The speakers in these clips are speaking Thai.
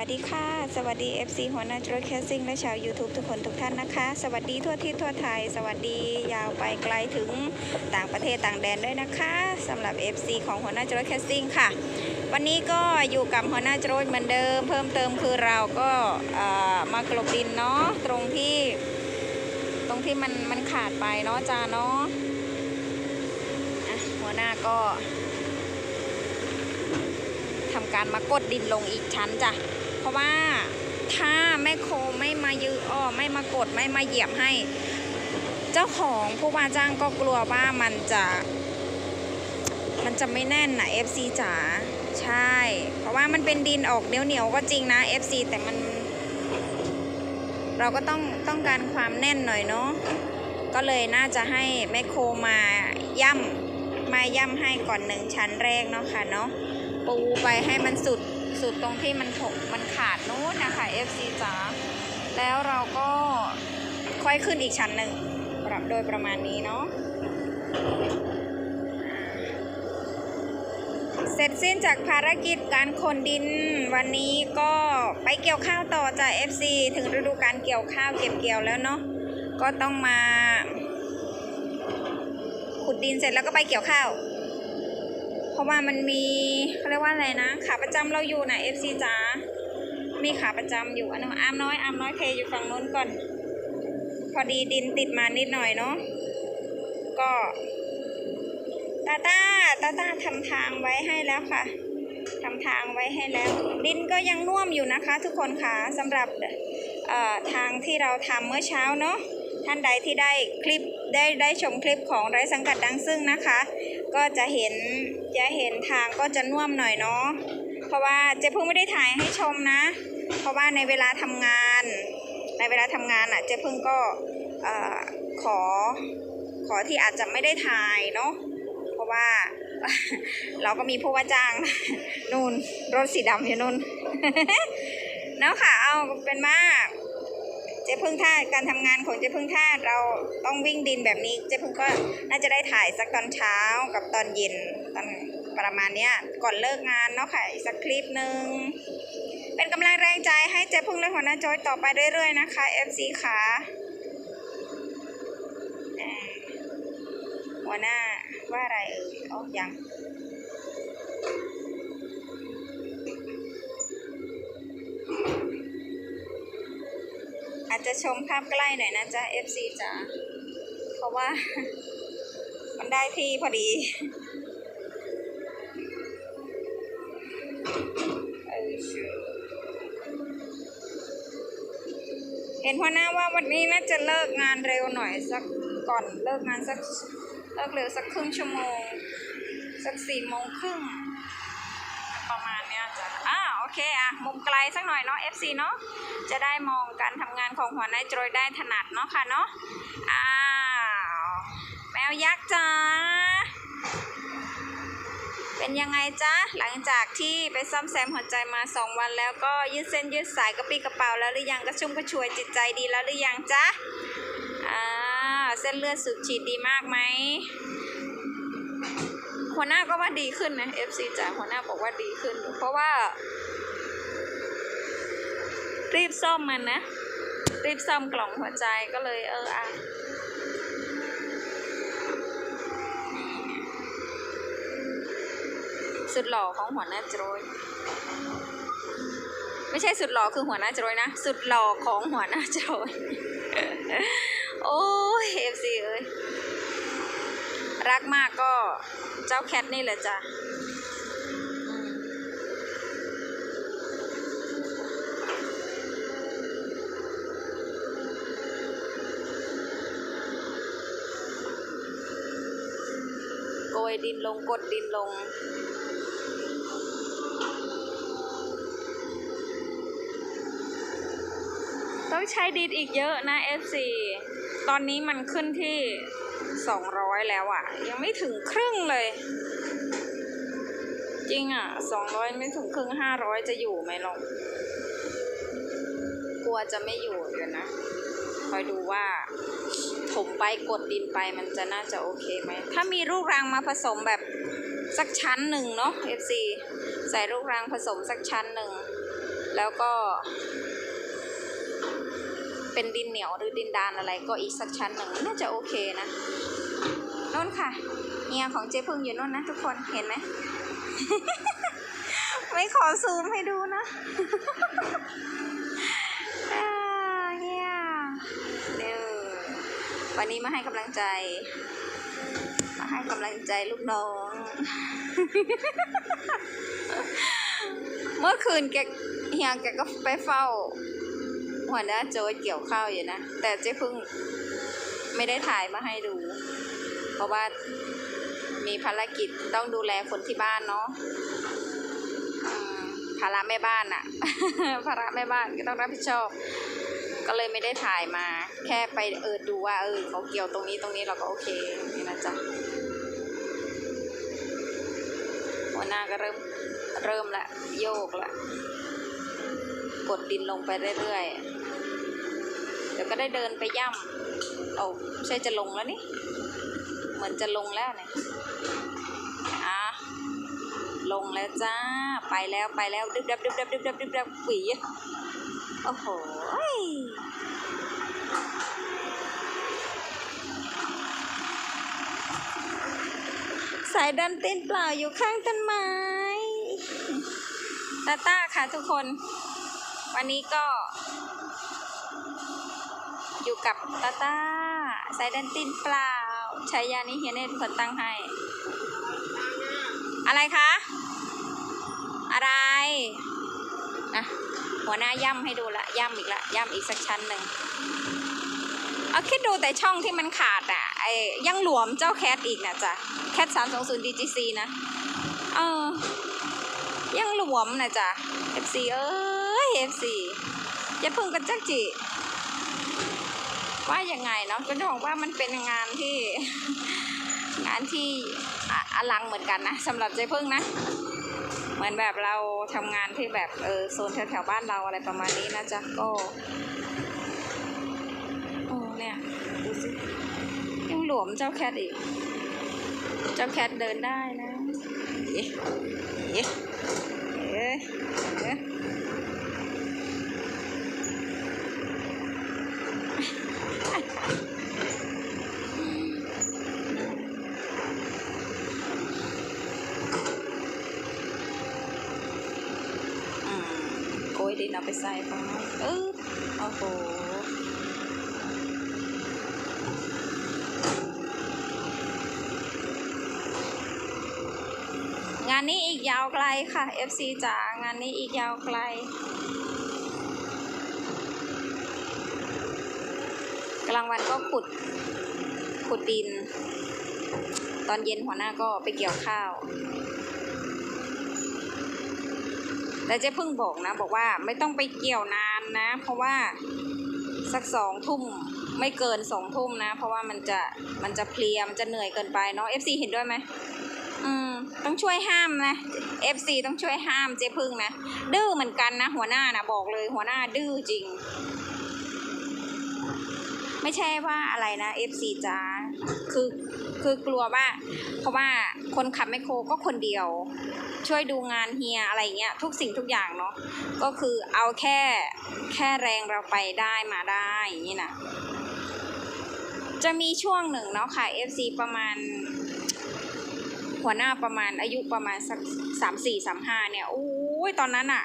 วัสดีค่ะ สวัสดี FC หัวหน้าจรวดแคสซิ่งและชาว YouTube ทุกคนทุกท่านนะคะ สวัสดีทั่วทิศทั่วไทย สวัสดียาวไปไกลถึงต่างประเทศต่างแดนด้วยนะคะสำหรับ FC ของหัวหน้าจรวดแคสซิ่งค่ะ วันนี้ก็อยู่กับหัวหน้าจรวดเหมือนเดิม เพิ่มเติมคือเราก็มากลบดินเนาะตรงที่ ตรงที่มันมันขาดไปเนาะจ้าเนาะหัวหน้าก็ทำการมากดดินลงอีกชั้นจ้ะ ราะว่าถ้าแม่โคไม่มายื้ออ้อไม่มากดไม่มาเหยียบให้ เจ้าของผู้ว่าจ้างก็กลัวว่ามันจะ มันจะไม่แน่นนะ FC จ๋าใช่ เพราะว่ามันเป็นดินออกเหนียวเหนียวๆก็จริงนะ FC แต่มัน เราก็ต้องต้องการความแน่นหน่อยเนาะก็เลยน่าจะให้แม่โคมาย่ำมาย่ำให้ก่อนหนึ่งชั้นแรกเนาะค่ะเนาะปูไปให้มันสุดสุดตรงที่มันถกมัน ขาดนู้นนะคะ FC จ๋าแล้วเราก็ค่อยขึ้นอีกชั้นหนึ่งปรับโดยประมาณนี้เนาะเสร็จสิ้นจากภารกิจการขนดิน วันนี้ก็ไปเกี่ยวข้าวต่อจาก FC ถึงฤดูการเกี่ยวข้าวเก็บเกี่ยวแล้วเนาะก็ต้องมาขุดดินเสร็จแล้วก็ไปเกี่ยวข้าว เพราะว่ามันมีเขาเรียกว่าอะไรนะขาประจำเราอยู่นะ FC จ๋า มีขาประจำอยู่อันนู้นอามน้อยอามน้อยเทอยู่ฝั่งนู้นก่อน พอดีดินติดมานิดหน่อยเนาะก็ตาตาตาตาทำทางไว้ให้แล้วค่ะทำทางไว้ให้แล้ว ดินก็ยังน่วมอยู่นะคะ ทุกคนค่ะสำหรับทางที่เราทำเมื่อเช้าเนาะท่านใดที่ได้คลิปได้ได้ชมคลิปของไร้สังกัดดังซึ่งนะคะ ก็จะเห็นจะเห็นทางก็จะน่วมหน่อยเนาะ เพราะว่าเจ๊พึ่งไม่ได้ถ่ายให้ชมนะ เพราะว่าในเวลาทำงาน ในเวลาทำงานอะเจ๊พึ่งก็ขอขอที่อาจจะไม่ได้ถ่ายเนาะเพราะว่าเราก็มีผู้ว่าจ้างนู่นรถสีดำอยู่นู่นเนาะค่ะเอาเป็นมาก เจ๊พึ่งท่าการทำงานของเจ๊พึ่งท่าเราต้องวิ่งดินแบบนี้เจ๊พึ่งก็น่าจะได้ถ่ายสักตอนเช้ากับตอนเย็นตอนประมาณเนี้ยก่อนเลิกงานเนาะค่ะอีกสักคลิปหนึ่งเป็นกำลังแรงใจให้เจ๊พึ่งและหัวหน้าจอยต่อไปเรื่อยๆนะคะ FC ขาอ่าหัวหน้าว่าอะไรเอ่ยอ๋อยัง จจะชมภาพใกล้หน่อยนะจ๊ะ FC จ๋าเพราะว่า มันได้ที่พอดีเออชูเห็นหัวหน้าว่าวันนี้น่าจะเลิกงานเร็วหน่อยสักก่อนเลิกงานสักเลิกเร็วสักครึ่งชั่วโมง สักสี่โมงครึ่ง ประมาณเนี้ยจ้ะอ่าโอเคอะมุมไกลสักหน่อยเนาะ FC เนาะจะได้มองการทำงานของหัวหน้าโจรยได้ถนัดเนาะค่ะเนาะอ้าวแมวยักษ์จ้าเป็นยังไงจ๊ะ หลังจากที่ไปซ่อมแซมหัวใจมาสองวันแล้วก็ยืดเส้นยืดสายกระปี้กระเป๋าแล้วหรือยังกระชุ่มกระชวยจิตใจดีแล้วหรือยังจ๊ะอ่าเส้นเลือดสูบฉีดดีมากไหม หัวหน้าก็ว่าดีขึ้นนะ FC จ๋าหัวหน้าบอกว่าดีขึ้น เพราะว่า รีบซ่อมมันนะ รีบซ่อมกล่องหัวใจก็เลยเอออะสุดหล่อของหัวหน้าโจรยไม่ใช่สุดหล่อคือหัวหน้าโจรยนะ สุดหล่อของหัวหน้าโจรยโอ้เอฟซีเอ้ย รักมากก็เจ้าแคทนี่แหละจ้ะโกยดินลงกดดินลงต้องใช้ดินอีกเยอะนะ FC ตอนนี้มันขึ้นที่ 200 แล้วอะ่ะ ยังไม่ถึงครึ่งเลย จริงอะ่ะ200ไม่ถึงครึ่ง500จะอยู่ไหมลองกลัวจะไม่อยู่เดี๋ยวนะ คอยดูว่าถมไปกดดินไปมันจะน่าจะโอเคไหม ถ้ามีลูกรังมาผสมแบบสักชั้นหนึ่งเนาะ FC ใส่ลูกรังผสมสักชั้นหนึ่ง แล้วก็ เป็นดินเหนียวหรือดินดานอะไรก็อีกสักชั้นหนึ่งน่าจะโอเคนะ นู่นค่ะเฮียของเจ๊พึ่งอยู่นู่นนะทุกคนเห็นไหม ไม่ขอซูมให้ดูนะเฮียเดี๋ยววันนี้มาให้กำลังใจ มาให้กำลังใจลูกน้องเมื่อคืนแกเฮียแกก็ไปเฝ้า หัวหน้าโจยเกี่ยวข้าวอยู่นะ แต่เจ๊พึ่งไม่ได้ถ่ายมาให้ดู เพราะว่ามีภารกิจต้องดูแลคนที่บ้านเนาะภาระแม่บ้านอะภาระแม่บ้านก็ต้องรับผิดชอบ ก็เลยไม่ได้ถ่ายมา แค่ไปเออดูว่าเออเขาเกี่ยวตรงนี้ตรงนี้เราก็โอเคนี่นะจ๊ะหัวหน้าก็เริ่มเริ่มละโยกละกดดินลงไปเรื่อยๆเดี๋ยวก็ได้เดินไปย่ำโอ้ใช่จะลงแล้วนี่ เหมือนจะลงแล้วเนี่ยอะลงแล้วจ้า ไปแล้วไปแล้วดึบดับดึบดับดึบดับดึบดับหวีโอ้โหสายดันเต้นเปล่าอยู่ข้างต้นไม้ตาต้าค่ะทุกคน วันนี้ก็ อยู่กับตาต้าสายดันตินเปล่า ใช้ยานี้เฮียเนตคนตั้งให้ อะไรคะ อะไรนะหัวหน้าย่ำให้ดูละย่ำอีกละย่ำอีกสักชั้นหนึ่งเอาคิดดูแต่ช่องที่มันขาดอะไอ้ยังหลวมเจ้าแคทอีกนะจ๊ะแคทสามสองศูนย์ดีจีซีนะเออยังหลวมนะจ๊ะ FC เอ้ย FC อย่าพึ่งกันจักจิ ว่ายังไงเนาะก็จะบอกว่ามันเป็นงานที่ งานที่อลังเหมือนกันนะสำหรับใจพึ่งนะ เหมือนแบบเราทำงานที่แบบเออโซนแถวๆบ้านเราอะไรประมาณนี้นะจ๊ะก็โอ้เนี่ยดูสิยังหลวมเจ้าแคทอีก เจ้าแคทเดินได้นะเอ๊ะเอ๊ะเอ๊ะเอ๊ะอืม โกยดินเอาไปใส่ของน้องเออโอ้โหงานนี้อีกยาวไกลค่ะ FC จ๋างานนี้อีกยาวไกล กลางวันก็ขุดขุดดิน ตอนเย็นหัวหน้าก็ไปเกี่ยวข้าว แต่เจ๊เพิ่งบอกนะ บอกว่าไม่ต้องไปเกี่ยวนานนะ เพราะว่าสักสองทุ่มไม่เกินสองทุ่มนะ เพราะว่ามันจะมันจะเพลียมันจะเหนื่อยเกินไปเนาะ FC เห็นด้วยไหมอืมต้องช่วยห้ามนะ FC ต้องช่วยห้ามเจ๊พึ่งนะ ดื้อเหมือนกันนะ หัวหน้านะบอกเลยหัวหน้าดื้อจริง ไม่ใช่ว่าอะไรนะ FC จ้าคือคือกลัวว่า เพราะว่าคนขับแมคโครก็คนเดียว ช่วยดูงานเฮียอะไรเงี้ยทุกสิ่งทุกอย่างเนาะก็คือเอาแค่แค่แรงเราไปได้มาได้อย่างนี้นะจะมีช่วงหนึ่งเนาะค่ะ FC ประมาณ หัวหน้าประมาณอายุประมาณสักสามสี่สามห้าเนี่ยโอ้ยตอนนั้นอะ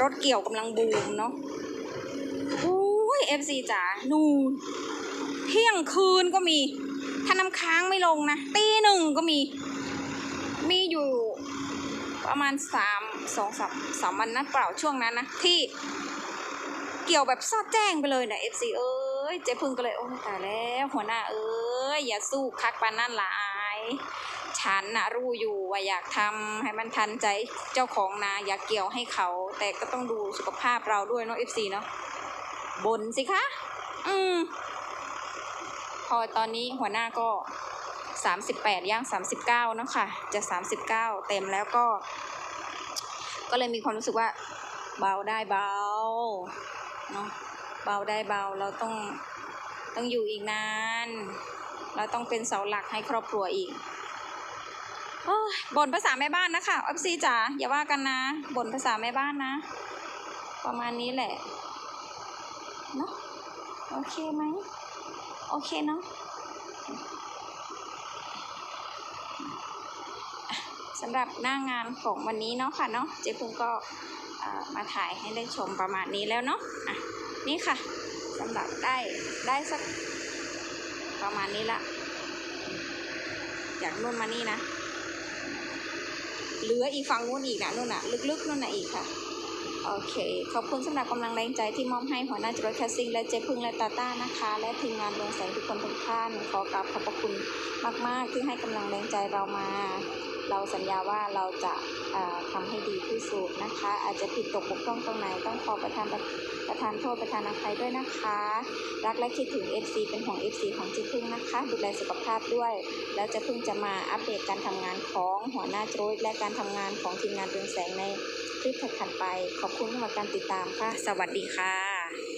รถเกี่ยวกำลังบูมเนาะโอ้ FC จ๋านู่นเที่ยงคืนก็มี ถ้าน้ำค้างไม่ลงนะตีหนึ่งก็มี มีอยู่ประมาณสามสองสามสามวันนะเปล่าช่วงนั้นนะที่เกี่ยวแบบซอดแจ้งไปเลยนะเอฟซีเอ้ยเจ๊พึ่งก็เลยโอ้ตายแล้วหัวหน้าเอ้ยอย่าสู้คักปานนั่นหลาย ฉันนะรู้อยู่ว่าอยากทำให้มันทันใจเจ้าของนาอยากเกี่ยวให้เขา แต่ก็ต้องดูสุขภาพเราด้วยเนาะเอฟซีเนาะ บนสิคะ อืม พอตอนนี้หัวหน้าก็สามสิบแปดย่างสามสิบเก้านะคะ จะสามสิบเก้าเต็มแล้วก็ ก็เลยมีความรู้สึกว่า เบาได้เบา เนาะเบาได้เบา เราต้อง ต้องอยู่อีกนาน เราต้องเป็นเสาหลักให้ครอบครัวอีกอบ่นภาษาแม่บ้านนะคะออฟซีจ๋าอย่าว่ากันนะบ่นภาษาแม่บ้านนะ ประมาณนี้แหละ เนาะโอเคไหมโอเคเนาะสำหรับหน้างานของวันนี้เนาะค่ะเนาะเจ๊พึ่งก็มาถ่ายให้ได้ชมประมาณนี้แล้วเนาะอะนี่ค่ะสำหรับได้ได้สักประมาณนี้ละจากนู่นมานี่นะเหลืออีกฝั่งนู้นอีกนะนู่นน่ะ ลึกๆนู่นน่ะอีกค่ะ โอเค ขอบคุณสำหรับกำลังแรงใจที่มอบให้หัวหน้าจรวดแคสซิ่งและเจพึ่งและตาต้านะคะ และทีมงานเรืองแสงทุกคนทุกท่าน ขอกราบขอบพระคุณมาก ๆ ที่ให้กำลังแรงใจเรามา เราสัญญาว่าเราจะเอ่อทำให้ดีที่สุดนะคะ อาจจะผิดตกบกพร่องตรงไหนต้องขอประทานประทานโทษประทานอภัยด้วยนะคะ รักและคิดถึง FC เป็นห่วง FC ของเจ๊พึ่งนะคะ ดูแลสุขภาพด้วย แล้วจ๊พึ่งจะมาอัปเดตการทำงานของหัวหน้าโจรและการทำงานของทีมงานเรืองแสงในคลิปถัดไป ขอบคุณสำหรับการติดตามค่ะ สวัสดีค่ะ